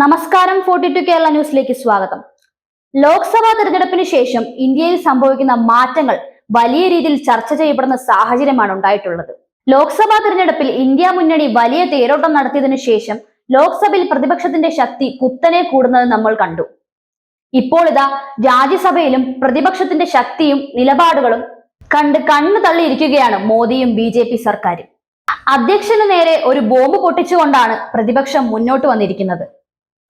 നമസ്കാരം forty to Kerala ന്യൂസിലേക്ക് സ്വാഗതം. ലോക്സഭാ തെരഞ്ഞെടുപ്പിന് ശേഷം ഇന്ത്യയിൽ സംഭവിക്കുന്ന മാറ്റങ്ങൾ വലിയ രീതിയിൽ ചർച്ച ചെയ്യപ്പെടുന്ന സാഹചര്യമാണ് ഉണ്ടായിട്ടുള്ളത്. ലോക്സഭാ തെരഞ്ഞെടുപ്പിൽ ഇന്ത്യ മുന്നണി വലിയ തേരോട്ടം നടത്തിയതിനു ശേഷം ലോക്സഭയിൽ പ്രതിപക്ഷത്തിന്റെ ശക്തി കുത്തനെ കൂടുന്നത് നമ്മൾ കണ്ടു. ഇപ്പോൾ ഇതാ രാജ്യസഭയിലും പ്രതിപക്ഷത്തിന്റെ ശക്തിയും നിലപാടുകളും കണ്ട് കണ്ണു തള്ളിയിരിക്കുകയാണ് മോദിയും ബി ജെ പി സർക്കാരും. അധ്യക്ഷന് നേരെ ഒരു ബോംബ് പൊട്ടിച്ചുകൊണ്ടാണ് പ്രതിപക്ഷം മുന്നോട്ട് വന്നിരിക്കുന്നത്.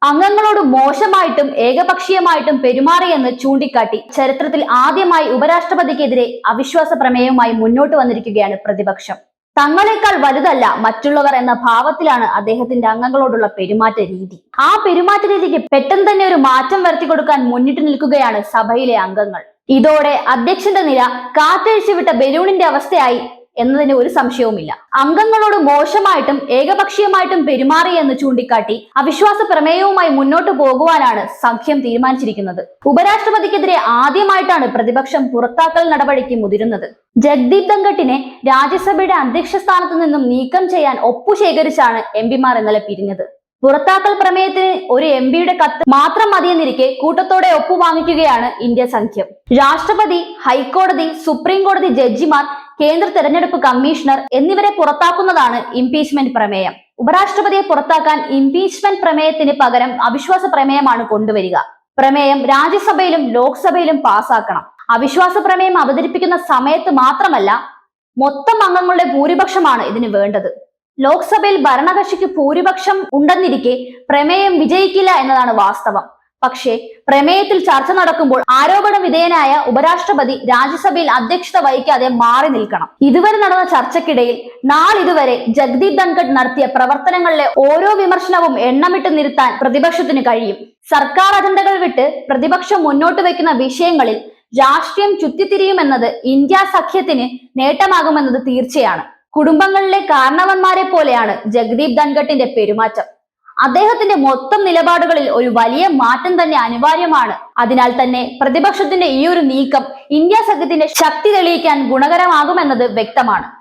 അംഗങ്ങളോട് മോശമായിട്ടും ഏകപക്ഷീയമായിട്ടും പെരുമാറിയെന്ന് ചൂണ്ടിക്കാട്ടി ചരിത്രത്തിൽ ആദ്യമായി ഉപരാഷ്ട്രപതിക്കെതിരെ അവിശ്വാസ പ്രമേയവുമായി മുന്നോട്ട് വന്നിരിക്കുകയാണ് പ്രതിപക്ഷം. തങ്ങളെക്കാൾ വലുതല്ല മറ്റുള്ളവർ എന്ന ഭാവത്തിലാണ് അദ്ദേഹത്തിന്റെ അംഗങ്ങളോടുള്ള പെരുമാറ്റ രീതി. ആ പെരുമാറ്റ രീതിക്ക് പെട്ടെന്ന് തന്നെ ഒരു മാറ്റം വരുത്തി കൊടുക്കാൻ മുന്നിട്ട് നിൽക്കുകയാണ് സഭയിലെ അംഗങ്ങൾ. ഇതോടെ അധ്യക്ഷന്റെ നില കാറ്റഴിച്ചു വിട്ട ബലൂണിന്റെ അവസ്ഥയായി എന്നതിന് ഒരു സംശയവുമില്ല. അംഗങ്ങളോട് മോശമായിട്ടും ഏകപക്ഷീയമായിട്ടും പെരുമാറി എന്ന് ചൂണ്ടിക്കാട്ടി അവിശ്വാസ പ്രമേയവുമായി മുന്നോട്ട് പോകുവാനാണ് സഖ്യം തീരുമാനിച്ചിരിക്കുന്നത്. ഉപരാഷ്ട്രപതിക്കെതിരെ ആദ്യമായിട്ടാണ് പ്രതിപക്ഷം പുറത്താക്കൽ നടപടിക്ക് മുതിരുന്നത്. ജഗ്ദീപ് ധങ്കട്ടിനെ രാജ്യസഭയുടെ അധ്യക്ഷ സ്ഥാനത്ത് നിന്നും നീക്കം ചെയ്യാൻ ഒപ്പു ശേഖരിച്ചാണ് എം പിമാർ ഇന്നലെ പിരിഞ്ഞത്. പുറത്താക്കൽ പ്രമേയത്തിന് ഒരു എം പിയുടെ കത്ത് മാത്രം മതിയെന്നിരിക്കെ കൂട്ടത്തോടെ ഒപ്പുവാങ്ങിക്കുകയാണ് ഇന്ത്യ സഖ്യം. രാഷ്ട്രപതി ഹൈക്കോടതി സുപ്രീം കോടതി ജഡ്ജിമാർ കേന്ദ്ര തെരഞ്ഞെടുപ്പ് കമ്മീഷണർ എന്നിവരെ പുറത്താക്കുന്നതാണ് ഇംപീച്ച്മെന്റ് പ്രമേയം. ഉപരാഷ്ട്രപതിയെ പുറത്താക്കാൻ ഇംപീച്ച്മെന്റ് പ്രമേയത്തിന് പകരം അവിശ്വാസ പ്രമേയമാണ് കൊണ്ടുവരിക. പ്രമേയം രാജ്യസഭയിലും ലോക്സഭയിലും പാസാക്കണം. അവിശ്വാസ പ്രമേയം അവതരിപ്പിക്കുന്ന സമയത്ത് മാത്രമല്ല മൊത്തം അംഗങ്ങളുടെ ഭൂരിപക്ഷമാണ് ഇതിന് വേണ്ടത്. ലോക്സഭയിൽ ഭരണകക്ഷിക്ക് ഭൂരിപക്ഷം ഉണ്ടെന്നിരിക്കെ പ്രമേയം വിജയിക്കില്ല എന്നതാണ് വാസ്തവം. പക്ഷേ പ്രമേയത്തിൽ ചർച്ച നടക്കുമ്പോൾ ആരോപണ വിധേയനായ ഉപരാഷ്ട്രപതി രാജ്യസഭയിൽ അധ്യക്ഷത വഹിക്കാതെ മാറി നിൽക്കണം. ഇതുവരെ നടന്ന ചർച്ചയ്ക്കിടയിൽ നാളിതുവരെ ജഗ്ദീപ് ധൻഖഡ് നടത്തിയ പ്രവർത്തനങ്ങളിലെ ഓരോ വിമർശനവും എണ്ണമിട്ട് നിർത്താൻ പ്രതിപക്ഷത്തിന് കഴിയും. സർക്കാർ അജണ്ടകൾ വിട്ട് പ്രതിപക്ഷം മുന്നോട്ട് വയ്ക്കുന്ന വിഷയങ്ങളിൽ രാഷ്ട്രീയം ചുറ്റിത്തിരിയുമെന്നത് ഇന്ത്യ സഖ്യത്തിന് നേട്ടമാകുമെന്നത് തീർച്ചയാണ്. കുടുംബങ്ങളിലെ കാരണവന്മാരെ പോലെയാണ് ജഗ്ദീപ് ധൻഖട്ടിന്റെ പെരുമാറ്റം. അദ്ദേഹത്തിന്റെ മൊത്തം നിലപാടുകളിൽ ഒരു വലിയ മാറ്റം തന്നെ അനിവാര്യമാണ്. അതിനാൽ തന്നെ പ്രതിപക്ഷത്തിന്റെ ഈ ഒരു നീക്കം ഇന്ത്യ സഖ്യത്തിന്റെ ശക്തി തെളിയിക്കാൻ ഗുണകരമാകുമെന്നത് വ്യക്തമാണ്.